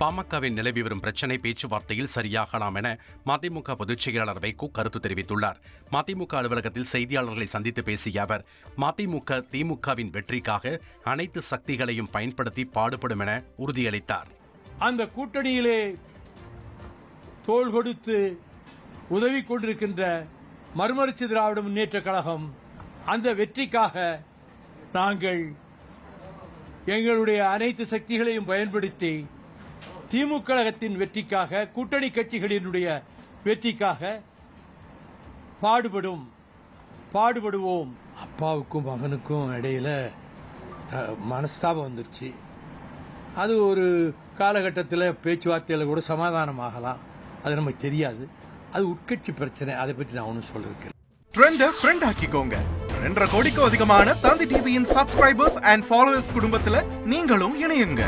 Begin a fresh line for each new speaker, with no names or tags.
பாமகவின் நிலவி வரும் பிரச்சினை பேச்சுவார்த்தையில் சரியாகலாம் என மதிமுக பொதுச் செயலாளர் வைகோ கருத்து தெரிவித்துள்ளார். மதிமுக அலுவலகத்தில் செய்தியாளர்களை சந்தித்து பேசிய அவர் மதிமுக திமுகவின் வெற்றிக்காக அனைத்து சக்திகளையும் பயன்படுத்தி பாடுபடும் என உறுதியளித்தார்.
அந்த கூட்டணியிலே தோல் கொடுத்து உதவி கொண்டிருக்கின்ற மறுமலர்ச்சி திராவிட முன்னேற்ற கழகம் அந்த வெற்றிக்காக நாங்கள் எங்களுடைய அனைத்து சக்திகளையும் பயன்படுத்தி திமுக கழகத்தின் வெற்றிக்காக கூட்டணி கட்சிகளினுடைய வெற்றிக்காக பாடுபடும் பாடுபடுவோம். அப்பாவுக்கும் மகனுக்கும் இடையில த- மனஸ்தாபம் வந்துருச்சு. அது ஒரு காலகட்டத்தில் பேச்சுவார்த்தையில் கூட சமாதானம் ஆகலாம் அது நமக்கு தெரியாது. அது உட்கட்சி பிரச்சனை. அதை பற்றி நான் ஒன்றும் சொல்லியிருக்கேன்
ட்ரெண்டை ஃப்ரெண்ட் ஆக்கிக்கோங்க. ரெண்டரை கோடிக்கும் அதிகமான தந்தி டிவியின் சப்ஸ்கிரைபர்ஸ் அண்ட் ஃபாலோவர்ஸ் குடும்பத்தில் நீங்களும் இணையுங்க.